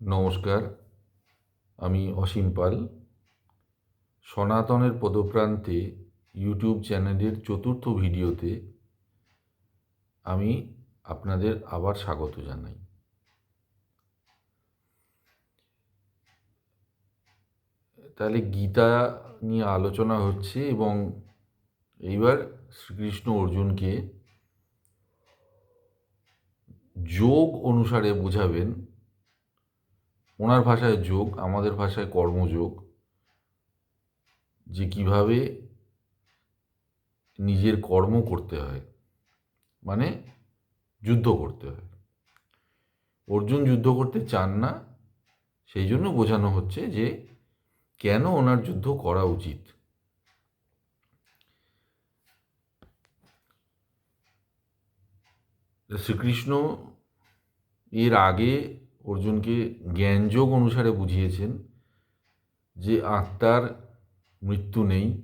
নমস্কার, আমি অসীম পাল। সনাতনের পদপ্রান্তে ইউটিউব চ্যানেলের চতুর্থ ভিডিওতে আমি আপনাদের আবার স্বাগত জানাই। তাহলে গীতা নিয়ে আলোচনা হচ্ছে এবং এইবার শ্রীকৃষ্ণ অর্জুনকে যোগ অনুসারে বোঝাবেন ওনার ভাষায় যোগ, আমাদের ভাষায় কর্মযোগ, যে কীভাবে নিজের কর্ম করতে হয় মানে যুদ্ধ করতে হয়। অর্জুন যুদ্ধ করতে চান না, সেই জন্য বোঝানো হচ্ছে যে কেন ওনার যুদ্ধ করা উচিত। শ্রীকৃষ্ণ এর আগে অর্জুনকে জ্ঞানযোগ অনুসারে বুঝিয়েছেন যে আত্মার মৃত্যু নেই।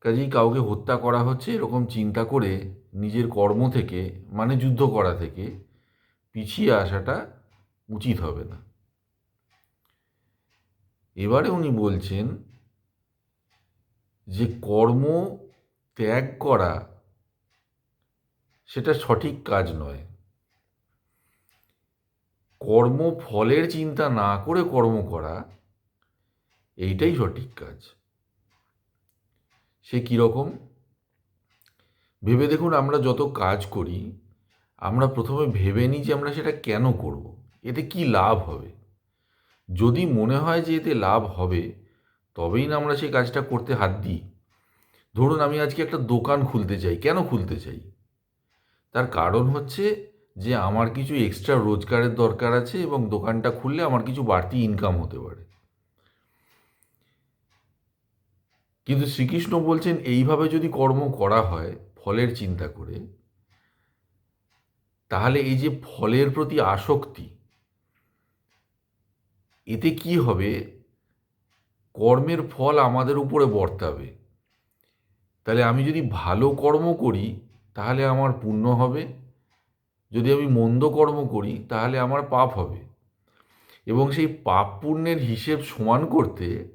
কাজেই কাউকে হত্যা করা হচ্ছে এরকম চিন্তা করে নিজের কর্ম থেকে মানে যুদ্ধ করা থেকে পিছিয়ে আসাটা উচিত হবে না। এবারে উনি বলছেন যে কর্ম ত্যাগ করা সেটা সঠিক কাজ নয়। কর্ম ফলের চিন্তা না করে কর্ম করা, এইটাই সঠিক কাজ। সে কীরকম ভেবে দেখুন, আমরা যত কাজ করি, আমরা প্রথমে ভেবে নিই যে আমরা সেটা কেন করব, এতে কি লাভ হবে। যদি মনে হয় যে এতে লাভ হবে, তবেই না আমরা সেই কাজটা করতে হাত দিই। ধরুন, আমি আজকে একটা দোকান খুলতে চাই। কেন খুলতে চাই? তার কারণ হচ্ছে যে আমার কিছু এক্সট্রা রোজগারের দরকার আছে এবং দোকানটা খুললে আমার কিছু বাড়তি ইনকাম হতে পারে। কিন্তু শ্রীকৃষ্ণ বলছেন, এইভাবে যদি কর্ম করা হয় ফলের চিন্তা করে, তাহলে এই যে ফলের প্রতি আসক্তি, এতে কি হবে? কর্মের ফল আমাদের উপরে বর্তাবে। তাহলে আমি যদি ভালো কর্ম করি, তাহলে আমার পুণ্য হবে। যদি আমি মন্দ কর্ম করি, তাহলে আমার পাপ হবে। এবং সেই পাপ পুণ্যের হিসেব সমান করতে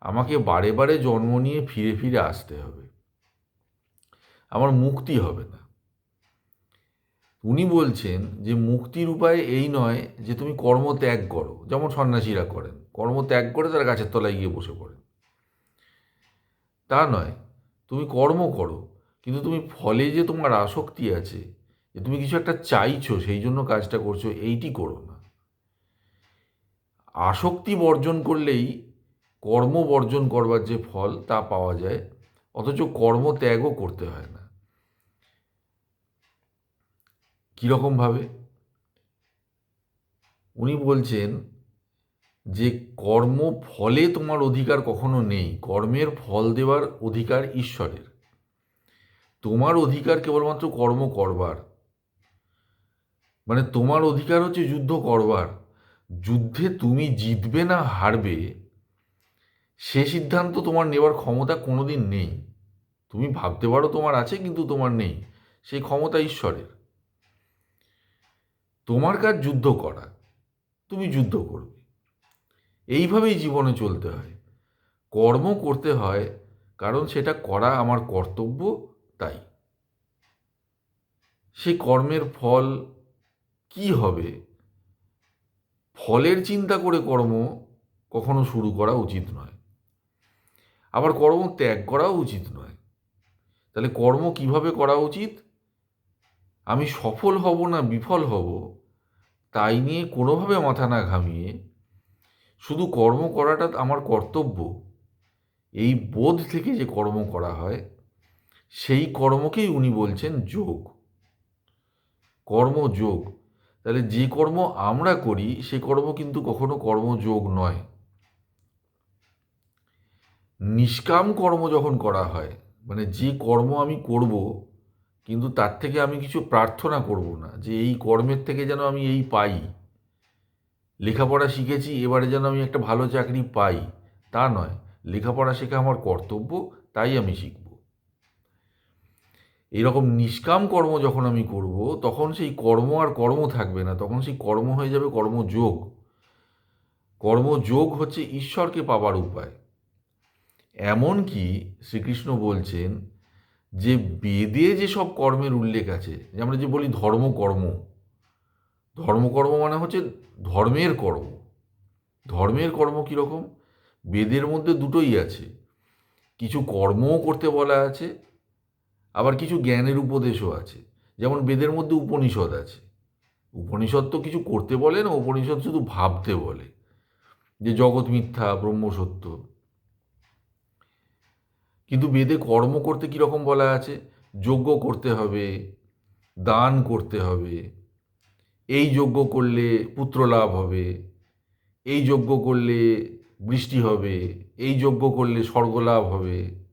আমাকে বারে বারে জন্ম নিয়ে ফিরে ফিরে আসতে হবে। আমার মুক্তি হবে না। উনি বলছেন যে মুক্তির উপায় এই নয় যে, তুমি কর্ম ত্যাগ করো। যেমন সন্ন্যাসীরা করেন। কর্ম ত্যাগ করে তারা গাছের তলায় গিয়ে বসে পড়েন। তা নয়। তুমি কর্ম করো, কিন্তু তুমি ফলে যে তোমার আসক্তি আছে যে তুমি কিছু একটা চাইছো, সেই জন্য কাজটা করছ, এইটি করো না। আসক্তি বর্জন করলেই কর্ম বর্জন করবার যে ফল, তা পাওয়া যায়, অথচ কর্ম ত্যাগও করতে হয় না। কীরকমভাবে উনি বলছেন যে, কর্ম ফলে তোমার অধিকার কখনো নেই, কর্মের ফল দেওয়ার অধিকার ঈশ্বরের। তোমার অধিকার কেবলমাত্র কর্ম করবার মানে তোমার অধিকার হচ্ছে যুদ্ধ করবার। যুদ্ধে তুমি জিতবে না হারবে, সে সিদ্ধান্ত তোমার নেওয়ার ক্ষমতা কোনোদিন নেই। তুমি ভাবতে পারো তোমার আছে কিন্তু তোমার নেই, সেই ক্ষমতা ঈশ্বরের। তোমার কাজ যুদ্ধ করা, তুমি যুদ্ধ করবে। এইভাবেই জীবনে চলতে হয়। কর্ম করতে হয়, কারণ সেটা করা আমার কর্তব্য, তাই। সে কর্মের ফল কি হবে? ফলের চিন্তা করে কর্ম কখনো শুরু করা উচিত নয়। আবার কর্ম ত্যাগ করাও উচিত নয়। তাহলে কর্ম কীভাবে করা উচিত? আমি সফল হব না বিফল হব, তাই নিয়ে কোনোভাবে মাথা না ঘামিয়ে শুধু কর্ম করাটা আমার কর্তব্য। এই বোধ থেকে যে কর্ম করা হয়, সেই কর্মকেই উনি বলছেন যোগ। কর্মযোগ তাহলে যে কর্ম আমরা করি, সে কর্ম কিন্তু কখনো কর্মযোগ নয়। নিষ্কাম কর্ম যখন করা হয় মানে যে কর্ম আমি করব, কিন্তু তার থেকে আমি কিছু প্রার্থনা করব না, যে এই কর্মের থেকে যেন আমি এই পাই। লেখাপড়া শিখেছি, এবারে যেন আমি একটা ভালো চাকরি পাই, তা নয়। লেখাপড়া শেখা আমার কর্তব্য, তাই আমি শিখব। এইরকম নিষ্কাম কর্ম যখন আমি করব, তখন সেই কর্ম আর কর্ম থাকবে না। তখন সেই কর্ম হয়ে যাবে কর্মযোগ। কর্মযোগ হচ্ছে ঈশ্বরকে পাবার উপায়। এমন কি শ্রীকৃষ্ণ বলছেন যে বেদে যেসব কর্মের উল্লেখ আছে, যে আমরা যে বলি ধর্মকর্ম ধর্মকর্ম মানে হচ্ছে ধর্মের কর্ম। ধর্মের কর্ম কীরকম? বেদের মধ্যে দুটোই আছে। কিছু কর্মও করতে বলা আছে আবার কিছু জ্ঞানের উপদেশও আছে। যেমন বেদের মধ্যে উপনিষদ আছে। উপনিষদ তো কিছু করতে বলে না, উপনিষদ শুধু ভাবতে বলে যে জগৎ মিথ্যা, ব্রহ্ম সত্য। কিন্তু বেদে কর্ম করতে কীরকম বলা আছে? যজ্ঞ করতে হবে, দান করতে হবে, এই যজ্ঞ করলে পুত্র লাভ হবে, এই যজ্ঞ করলে বৃষ্টি হবে, এই যজ্ঞ করলে স্বর্গলাভ হবে।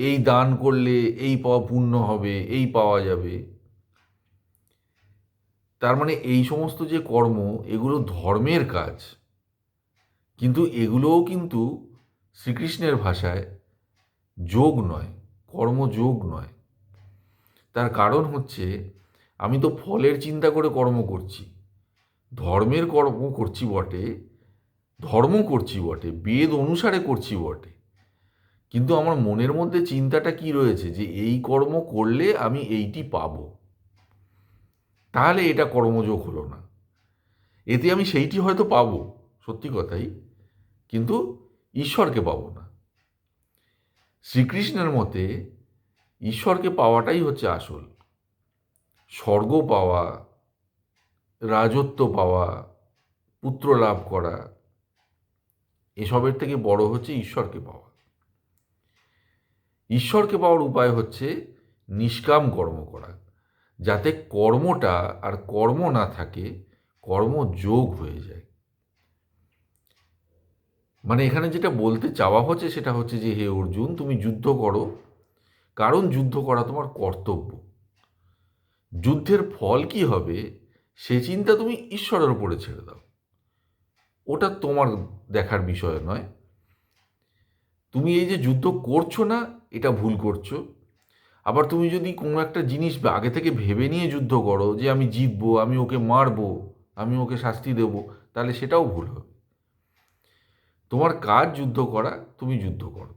এই দান করলে এই পাওয়া পুণ্য হবে, এই পাওয়া যাবে। তার মানে এই সমস্ত যে কর্ম, এগুলো ধর্মের কাজ। কিন্তু এগুলোও কিন্তু শ্রীকৃষ্ণের ভাষায় যোগ নয়, কর্মযোগ নয়। তার কারণ হচ্ছে, আমি তো ফলের চিন্তা করে কর্ম করছি। ধর্মের কর্ম করছি বটে, ধর্ম করছি বটে, বেদ অনুসারে করছি বটে। কিন্তু আমার মনের মধ্যে চিন্তাটা কি রয়েছে? যে এই কর্ম করলে আমি এইটি পাব। তাহলে এটা কর্মযোগ হলো না। এতে আমি সেইটি হয়তো পাবো, সত্যি কথাই, কিন্তু ঈশ্বরকে পাবো না। শ্রীকৃষ্ণের মতে ঈশ্বরকে পাওয়াটাই হচ্ছে আসল। স্বর্গ পাওয়া, রাজত্ব পাওয়া, পুত্র লাভ করা, এসবের থেকে বড় হচ্ছে ঈশ্বরকে পাওয়া। ঈশ্বরকে পাওয়ার উপায় হচ্ছে নিষ্কাম কর্ম করা। যাতে কর্মটা আর কর্ম না থাকে, কর্ম যোগ হয়ে যায়। মানে এখানে যেটা বলতে চাওয়া হচ্ছে সেটা হচ্ছে যে, হে অর্জুন, তুমি যুদ্ধ করো। কারণ যুদ্ধ করা তোমার কর্তব্য। যুদ্ধের ফল কি হবে, সে চিন্তা তুমি ঈশ্বরের উপরে ছেড়ে দাও। ওটা তোমার দেখার বিষয় নয়। তুমি এই যে যুদ্ধ করছ না এটা ভুল করছ। আবার তুমি যদি কোনো একটা জিনিস আগে থেকে ভেবে নিয়ে যুদ্ধ করো যে আমি জিতবো, আমি ওকে মারবো, আমি ওকে শাস্তি দেব, তাহলে সেটাও ভুল হবে। তোমার কাজ যুদ্ধ করা, তুমি যুদ্ধ করো।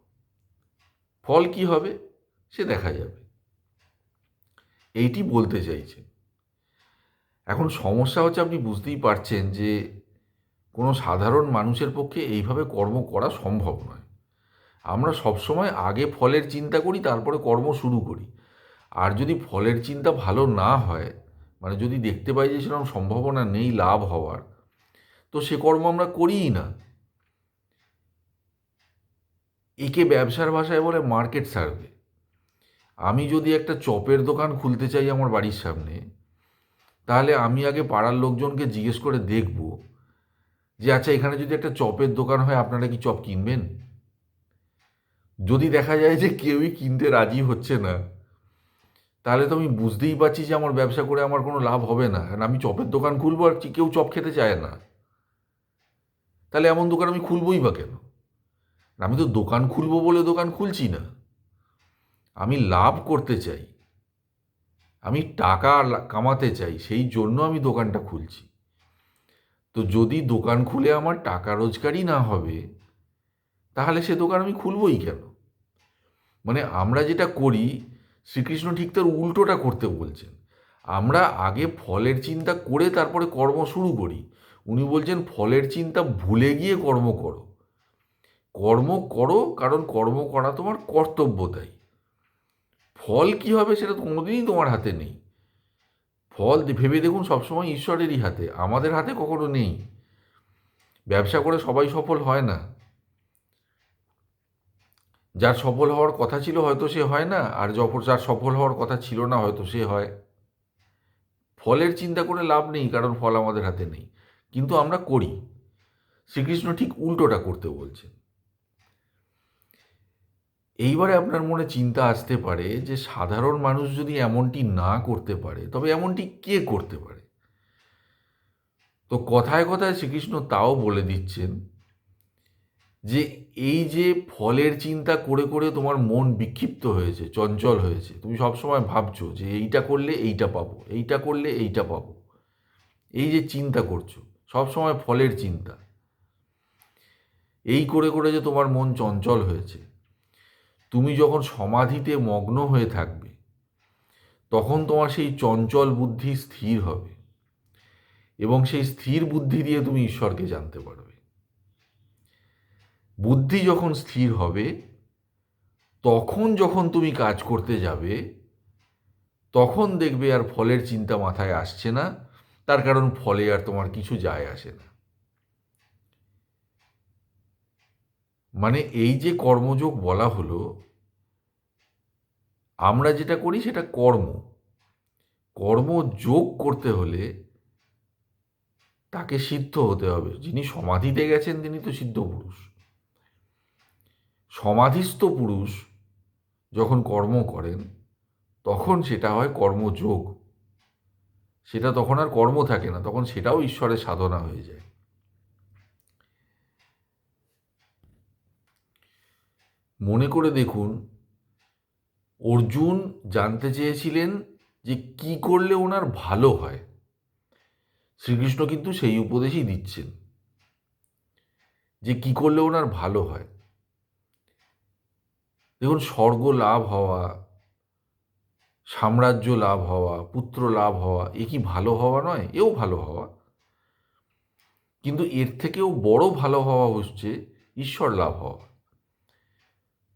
ফল কি হবে? সে দেখা যাবে। এইটি বলতে চাইছে। এখন সমস্যা হচ্ছে আপনি বুঝতেই পারছেন যে কোনো সাধারণ মানুষের পক্ষে এইভাবে কর্ম করা সম্ভব নয়। আমরা সবসময় আগে ফলের চিন্তা করি, তারপরে কর্ম শুরু করি। আর যদি ফলের চিন্তা ভালো না হয় মানে যদি দেখতে পাই যে সেরকম সম্ভাবনা নেই লাভ হওয়ার, তো সে কর্ম আমরা করিই না। একে ব্যবসার ভাষায় বলে মার্কেট সার্ভে। আমি যদি একটা চপের দোকান খুলতে চাই আমার বাড়ির সামনে, তাহলে আমি আগে পাড়ার লোকজনকে জিজ্ঞেস করে দেখব যে আচ্ছা এখানে যদি একটা চপের দোকান হয়, আপনারা কি চপ কিনবেন? যদি দেখা যায় যে কেউই কিনতে রাজি হচ্ছে না, তাহলে তো আমি বুঝতেই পারছি যে আমার ব্যবসা করে আমার কোনো লাভ হবে না। কারণ আমি চপের দোকান খুলবো আর কেউ চপ খেতে চায় না। তাহলে এমন দোকান আমি খুলবই বা কেন? আমি তো দোকান খুলবো বলে দোকান খুলছি না। আমি লাভ করতে চাই, আমি টাকা কামাতে চাই, সেই জন্য আমি দোকানটা খুলছি। তো যদি দোকান খুলে আমার টাকা রোজগারই না হবে, তাহলে সে দোকান আমি খুলবই কেন? মানে আমরা যেটা করি, শ্রীকৃষ্ণ ঠিক তার উল্টোটা করতে বলছেন। আমরা আগে ফলের চিন্তা করে তারপরে কর্ম শুরু করি। উনি বলছেন, ফলের চিন্তা ভুলে গিয়ে কর্ম করো। কর্ম করো, কারণ কর্ম করা তোমার কর্তব্য তাই ফল কি হবে সেটা তো কোনোদিনই তোমার হাতে নেই। ফল, ভেবে দেখুন, সবসময় ঈশ্বরেরই হাতে। আমাদের হাতে কখনো নেই। ব্যবসা করে সবাই সফল হয় না। যার সফল হওয়ার কথা ছিল হয়তো সে হয় না, আর যখন যার সফল হওয়ার কথা ছিল না হয়তো সে হয়। ফলের চিন্তা করে লাভ নেই, কারণ ফল আমাদের হাতে নেই। কিন্তু আমরা করি। শ্রীকৃষ্ণ ঠিক উল্টোটা করতে বলছেন। এইবারে আপনার মনে চিন্তা আসতে পারে যে সাধারণ মানুষ যদি এমনটি না করতে পারে, তবে এমনটি কে করতে পারে? তো কথায় কথায় শ্রীকৃষ্ণ তাও বলে দিচ্ছেন যে এই যে ফলের চিন্তা করে করে তোমার মন বিক্ষিপ্ত হয়েছে, চঞ্চল হয়েছে, তুমি সবসময় ভাবছ যে এইটা করলে এইটা পাবো, এইটা করলে এইটা পাবো। এই যে চিন্তা করছ, সবসময় ফলের চিন্তা। এই করে করে যে তোমার মন চঞ্চল হয়েছে, তুমি যখন সমাধিতে মগ্ন হয়ে থাকবে, তখন তোমার সেই চঞ্চল বুদ্ধি স্থির হবে এবং সেই স্থির বুদ্ধি দিয়ে তুমি ঈশ্বরকে জানতে পারবে। বুদ্ধি যখন স্থির হবে, তখন যখন তুমি কাজ করতে যাবে, তখন দেখবে আর ফলের চিন্তা মাথায় আসছে না, তার কারণ ফলে আর তোমার কিছু যায় আসে না। মানে এই যে কর্মযোগ বলা হলো, আমরা যেটা করি সেটা কর্ম। কর্মযোগ করতে হলে তাকে সিদ্ধ হতে হবে। যিনি সমাধিতে গেছেন, তিনি তো সিদ্ধ পুরুষ। সমাধিস্থ পুরুষ যখন কর্ম করেন, তখন সেটা হয় কর্মযোগ। সেটা তখন আর কর্ম থাকে না, তখন সেটাও ঈশ্বরের সাধনা হয়ে যায়। মনে করে দেখুন, অর্জুন জানতে চেয়েছিলেন যে কি করলে ওনার ভালো হয়। শ্রীকৃষ্ণ কিন্তু সেই উপদেশই দিচ্ছেন। যে কি করলে ওনার ভালো হয়। দেখুন, স্বর্গ লাভ হওয়া, সাম্রাজ্য লাভ হওয়া, পুত্র লাভ হওয়া, এ কি ভালো হওয়া নয়? এও ভালো হওয়া। কিন্তু এর থেকেও বড় ভালো হওয়া হচ্ছে ঈশ্বর লাভ হওয়া।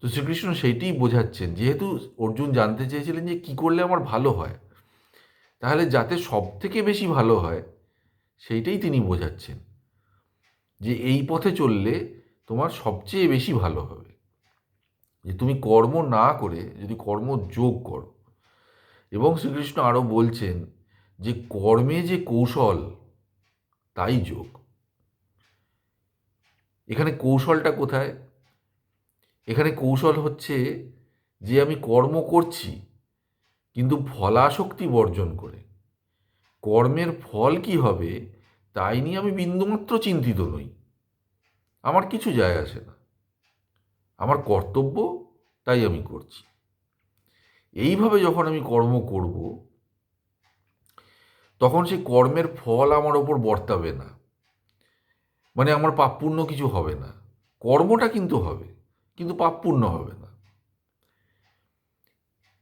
তো শ্রীকৃষ্ণ সেইটাই বোঝাচ্ছেন। যেহেতু অর্জুন জানতে চেয়েছিলেন যে কি করলে আমার ভালো হয়, তাহলে যাতে সব থেকে বেশি ভালো হয়, সেইটাই তিনি বোঝাচ্ছেন। যে এই পথে চললে তোমার সবচেয়ে বেশি ভালো হবে। যে তুমি কর্ম না করে, যদি কর্ম যোগ করো। এবং শ্রীকৃষ্ণ আরও বলছেন যে কর্মে যে কৌশল, তাই যোগ। এখানে কৌশলটা কোথায়? এখানে কৌশল হচ্ছে যে আমি কর্ম করছি, কিন্তু ফলাশক্তি বর্জন করে। কর্মের ফল কি হবে, তাই নিয়ে আমি বিন্দুমাত্র চিন্তিত নই। আমার কিছু যায় আসে না। আমার কর্তব্য তাই আমি করছি। এইভাবে যখন আমি কর্ম করব, তখন সেই কর্মের ফল আমার ওপর বর্তাবে না। মানে আমার পাপপূর্ণ কিছু হবে না। কর্মটা কিন্তু হবে, কিন্তু পাপপূর্ণ হবে না।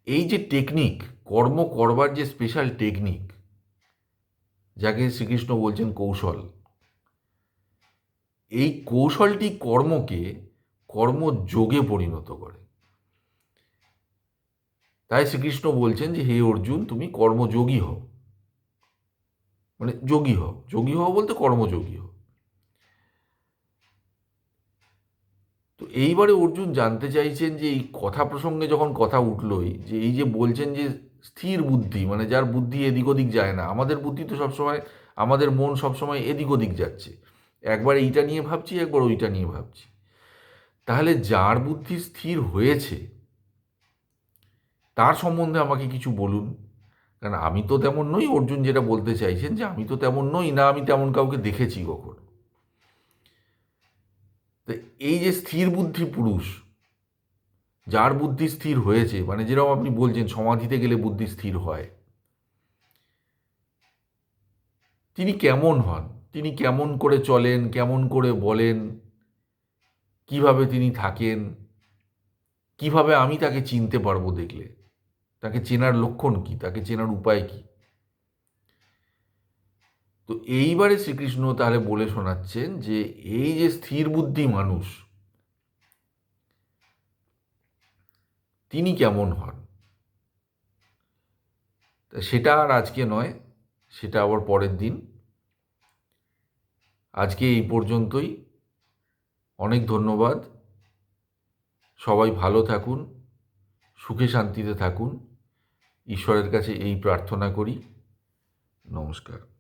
এই যে টেকনিক কর্ম করবার যে স্পেশাল টেকনিক যাকে শ্রীকৃষ্ণ বলছেন কৌশল, এই কৌশলটি কর্মকে কর্মযোগে পরিণত করে। তাই শ্রীকৃষ্ণ বলছেন যে, হে অর্জুন, তুমি কর্মযোগী হও। মানে যোগী হও। যোগী হও বলতে কর্মযোগী হও। তো এইবারে অর্জুন জানতে চাইছেন যে, এই কথা প্রসঙ্গে যখন কথা উঠলই, যে এই যে বলছেন যে, স্থির বুদ্ধি মানে যার বুদ্ধি এদিক ওদিক যায় না। আমাদের বুদ্ধি তো সবসময়, আমাদের মন সবসময় এদিক ওদিক যাচ্ছে। একবার এইটা নিয়ে ভাবছি, একবার ওইটা নিয়ে ভাবছি। তাহলে যার বুদ্ধি স্থির হয়েছে, তার সম্বন্ধে আমাকে কিছু বলুন। কারণ আমি তো তেমন নই, অর্জুন যেটা বলতে চাইছেন যে আমি তো তেমন নই না, আমি তেমন কাউকে দেখেছি কখন। তো এই যে স্থির বুদ্ধি পুরুষ, যার বুদ্ধি স্থির হয়েছে মানে যেরকম আপনি বলছেন সমাধিতে গেলে বুদ্ধি স্থির হয়, তিনি কেমন হন? তিনি কেমন করে চলেন, কেমন করে বলেন? কীভাবে তিনি থাকেন? কীভাবে আমি তাকে চিনতে পারব দেখলে? তাকে চেনার লক্ষণ কি? তাকে চেনার উপায় কি? তো এইবারে শ্রীকৃষ্ণ তাহলে বলে শোনাচ্ছেন যে এই যে স্থির বুদ্ধি মানুষ, তিনি কেমন হন? তা সেটা আর আজকে নয়, সেটা আবার পরের দিন। আজকে এই পর্যন্তই। অনেক ধন্যবাদ। সবাই ভালো থাকুন সুখে শান্তিতে থাকুন। ঈশ্বরের কাছে এই প্রার্থনা করি। নমস্কার।